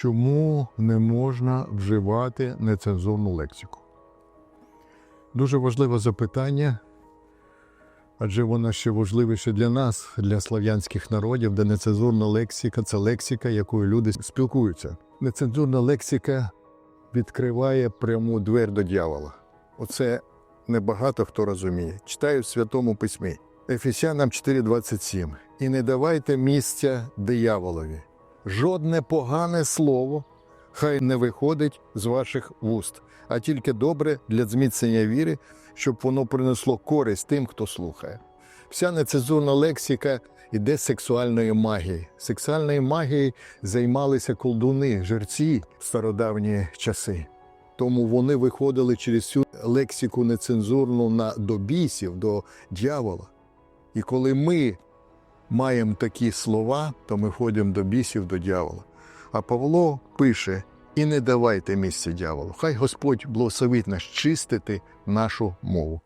чому не можна вживати нецензурну лексику? Дуже важливе запитання, адже воно ще важливіше для нас, для слав'янських народів, де нецензурна лексика це лексика, якою люди спілкуються. Нецензурна лексика відкриває пряму двері до дьявола. Оце небагато хто розуміє. Читаю в Святому Письмі. Ефесянам 4:27. І не давайте місця дияволові. Жодне погане слово хай не виходить з ваших вуст, а тільки добре для зміцнення віри, щоб воно принесло користь тим, хто слухає. Вся нецензурна лексика іде з сексуальної магії. Сексуальною магією займалися колдуни, жерці в стародавні часи. Тому вони виходили через цю лексику нецензурну на добісів, до дьявола. І коли ми маємо такі слова, то ми ходимо до бісів, до дьявола. А Павло пише: і не давайте місця дьяволу. Хай Господь благословить нас чистити нашу мову.